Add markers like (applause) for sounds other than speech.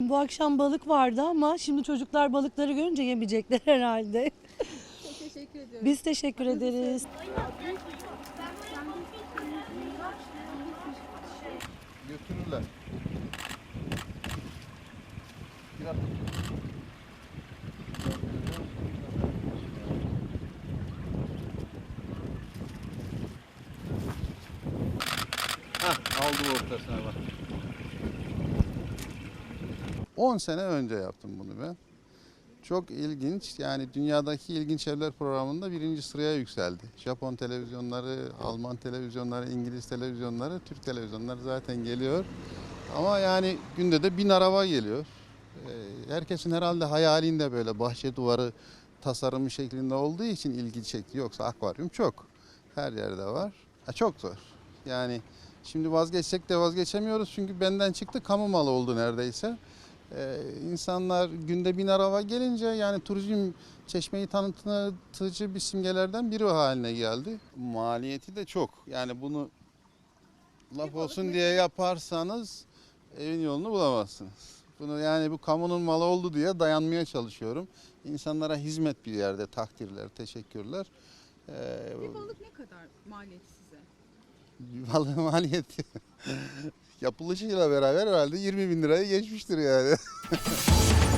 Bu akşam balık vardı ama şimdi çocuklar balıkları görünce yemeyecekler (laughs) herhalde. Çok teşekkür ediyorum. Biz teşekkür ederiz. Götürürler. Biraz Hah, aldım ortasına bak. 10 sene önce yaptım bunu ben. Çok ilginç. Yani dünyadaki ilginç evler programında birinci sıraya yükseldi. Japon televizyonları, Alman televizyonları, İngiliz televizyonları, Türk televizyonları zaten geliyor. Ama yani günde de bin araba geliyor. Ee, Herkesin herhalde hayalinde böyle bahçe duvarı tasarımı şeklinde olduğu için ilgi çekti. Yoksa akvaryum çok. Her yerde var. Ha, çok zor. Yani şimdi vazgeçsek de vazgeçemiyoruz çünkü benden çıktı kamu malı oldu neredeyse. Ee, insanlar günde bin araba gelince yani turizm çeşmeyi tanıtıcı bir simgelerden biri haline geldi. Maliyeti de çok. Yani bunu laf olsun diye yaparsanız evin yolunu bulamazsınız. Bunu yani bu kamunun malı oldu diye dayanmaya çalışıyorum. İnsanlara hizmet bir yerde takdirler, teşekkürler. Ee, Bir balık ne kadar maliyeti size? (laughs) Vallahi maliyeti yapılışıyla beraber herhalde 20 bin lirayı geçmiştir yani. (laughs)